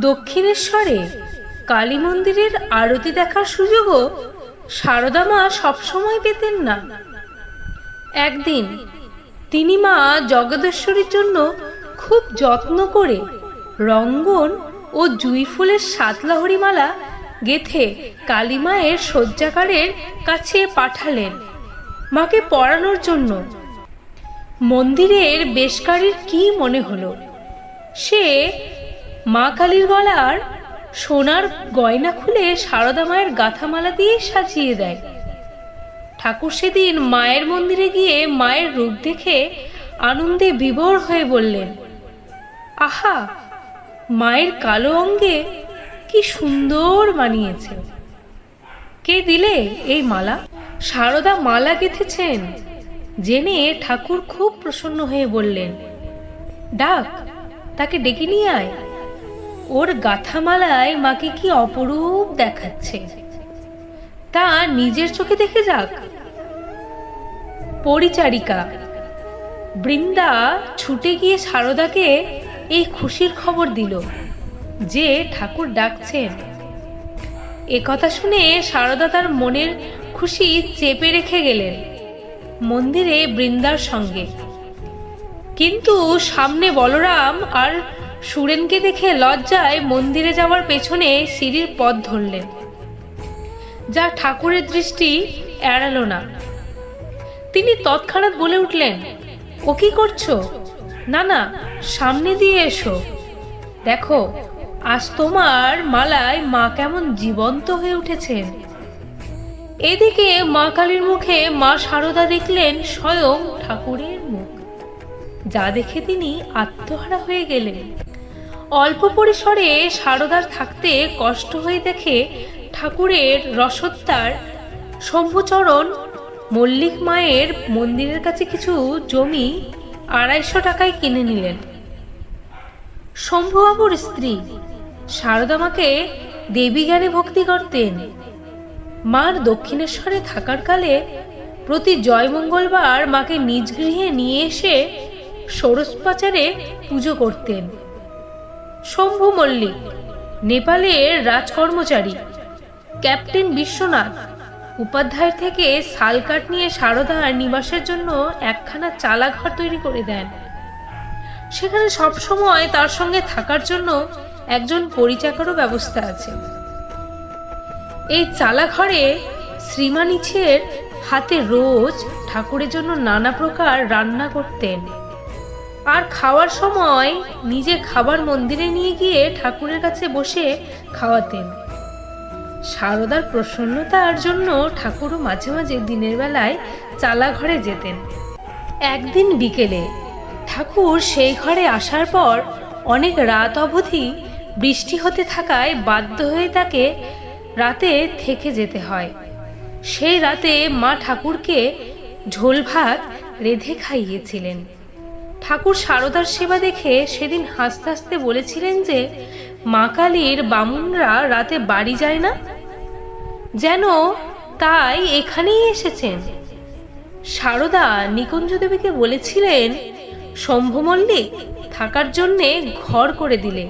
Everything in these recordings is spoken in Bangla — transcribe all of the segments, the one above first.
দক্ষিণেশ্বরে কালী মন্দিরের আরতি দেখার সুযোগও সারদা মা সবসময় পেতেন না। একদিন তিনি মা জগদেশ্বরীর জন্য খুব যত্ন করে রঙ্গন ও জুই ফুলের সাতলাহরি মালা গেথে কালীমায়ের শয্যাকারের কাছে পাঠালেন। মাকে পড়ানোর জন্য। মন্দিরের বেশকারীর কি মনে হলো? সে মা কালীর গলার সোনার গয়না খুলে সারদা মায়ের গাথামালা দিয়ে সাজিয়ে দেয়। ঠাকুর সেদিন মায়ের মন্দিরে গিয়ে মায়ের রূপ দেখে আনন্দে বিভোর হয়ে বললেন, আহা, মায়ের কালো অঙ্গে কি সুন্দর মানিয়েছে কে দিলে এই মালা? সারদা মালা গেঁথেছেন। জেনে ঠাকুর খুব প্রসন্ন হয়ে বললেন, ডাক, তাকে ডেকে নিয়ে আয়। ওর গাথামালায় মাকে কি অপরূপ দেখাচ্ছে? তা নিজের চোখে দেখে যাক। পরিচারিকা, বৃন্দা ছুটে গিয়ে সারদাকে এই খুশির খবর দিল যে ঠাকুর ডাকছেন। এ কথা শুনে সারদা তার মনের খুশি চেপে রেখে গেলেন মন্দিরে বৃন্দার সঙ্গে। কিন্তু সামনে বলরাম আর সুরেনকে দেখে লজ্জায় মন্দিরে যাওয়ার পেছনে সিঁড়ির পথ ধরলেন। যা ঠাকুরের দৃষ্টি এড়ালো না। তিনি তৎক্ষণাৎ বলে উঠলেন, ও কি করছ? না না, সামনে দিয়ে এসো। দেখো, আজ তোমার মালায় মা কেমন জীবন্ত হয়ে উঠেছেন। এদিকে মা কালীর মুখে মা সারদা দেখলেন স্বয়ং ঠাকুরের মুখ, যা দেখে তিনি আত্মহারা হয়ে গেলেন। অল্প পরিসরে সারদার থাকতে কষ্ট হয়ে দেখে ঠাকুরের রসত্তার শম্ভুচরণ মল্লিক মায়ের মন্দিরের কাছে কিছু জমি আড়াইশো টাকায় কিনে নিলেন। শম্ভুবাবুর স্ত্রী সারদা মাকে দেবী জ্ঞানে ভক্তি করতেন। মার দক্ষিণেশ্বরে থাকার কালে প্রতি জয় মঙ্গলবার মাকে নিজ গৃহে নিয়ে এসে ষোড়শপাচারে পুজো করতেন। শম্ভু মল্লিক, নেপালের রাজকর্মচারী। ক্যাপ্টেন বিশ্বনাথ উপাধ্যায়ের থেকে শালকাঠ নিয়ে সারদার নিবাসের জন্য একখানা চালা ঘর তৈরি করে দেন। সেখানে সবসময় তার সঙ্গে থাকার জন্য একজন পরিচাকরও ব্যবস্থা আছে। এই চালা ঘরে শ্রীমানিছের হাতে রোজ ঠাকুরের জন্য নানা প্রকার রান্না করতেন। আর খাওয়ার সময় নিজে খাবার মন্দিরে নিয়ে গিয়ে ঠাকুরের কাছে বসে খাওয়াতেন। সারদার প্রসন্নতার জন্য ঠাকুরও মাঝে মাঝে দিনের বেলায় চালা ঘরে যেতেন। একদিন বিকেলে ঠাকুর সেই ঘরে আসার পর অনেক রাত অবধি বৃষ্টি হতে থাকায় বাধ্য হয়ে তাকে রাতে থেকে যেতে হয়। সেই রাতে মা ঠাকুরকে ঝোল ভাত রেঁধে খাইয়েছিলেন। ঠাকুর সারদার সেবা দেখে সেদিন হাসতে হাসতে বলেছিলেন যে, মা কালীর বামুনরা রাতে বাড়ি যায় না? যেন তাই এখানেই এসেছেন। সারদা নিকুঞ্জ দেবীকে বলেছিলেন, শম্ভু মল্লিক থাকার জন্যে ঘর করে দিলে।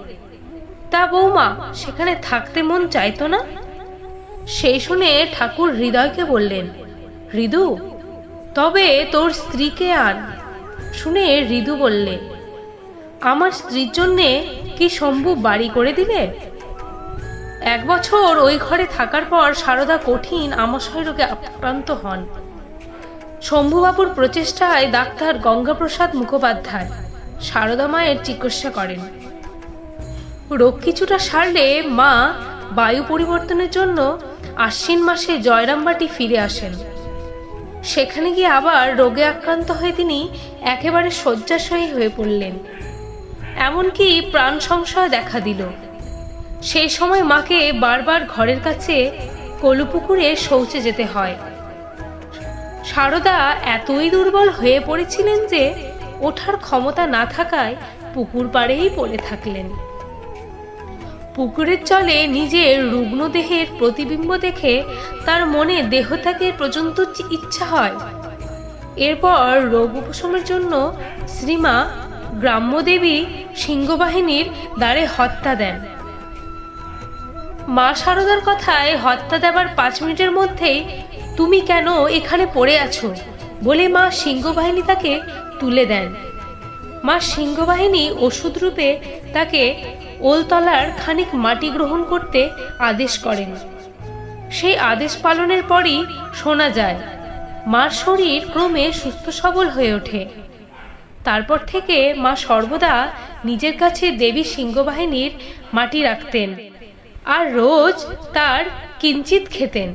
তা বৌমা, সেখানে থাকতে মন চাইতো না? সেই শুনে ঠাকুর হৃদয়কে বললেন, হৃদু, তবে তোর স্ত্রীকে আন। শুনে হৃদু বললে, আমার স্ত্রীর জন্যে কি শম্ভু বাড়ি করে দিলে এক বছর ওই ঘরে থাকার পর সারদা কঠিন আমাশয় রোগে আক্রান্ত হন। শম্ভুবাবুর প্রচেষ্টায় ডাক্তার গঙ্গাপ্রসাদ মুখোপাধ্যায় সারদা মায়ের চিকিৎসা করেন। রোগ কিছুটা সারলে মা বায়ু পরিবর্তনের জন্য আশ্বিন মাসে জয়রামবাটি ফিরে আসেন। সেখানে গিয়ে আবার রোগে আক্রান্ত হয়ে তিনি একেবারে শয্যাশয়ী হয়ে পড়লেন। এমনকি প্রাণ সংশয় দেখা দিল। সেই সময় মাকে বারবার ঘরের কাছে কলুপুকুরে শৌচে যেতে হয়। সারদা এতই দুর্বল হয়ে পড়েছিলেন যে ওঠার ক্ষমতা না থাকায় পুকুর পাড়েই পড়ে থাকলেন। পুকুরের জলে নিজের রুগ্ন দেহের প্রতিবিম্ব দেখে তার মনে দেহত্যাগের পর্যন্ত ইচ্ছা হয়। এরপর রোগ উপশমের জন্য শ্রীমা গ্রাম্যদেবী সিংহবাহিনীর দ্বারে হত্যা দেন। মা শারদার কথায় হত্যা দেবার পাঁচ মিনিটের মধ্যেই তুমি কেন এখানে পড়ে আছো? বলে মা সিংহবাহিনী তাকে তুলে দেন। মা সিংহবাহিনী ওষুধ রূপে তাকে ওলতলার খানিক মাটি গ্রহণ করতে আদেশ করেন। সেই আদেশ পালনের পরই শোনা যায় মার শরীর ক্রমে সুস্থ সবল হয়ে ওঠে। তারপর থেকে মা সর্বদা নিজের কাছে দেবী সিংহবাহিনীর মাটি রাখতেন আর রোজ তার কিঞ্চিত খেতেন।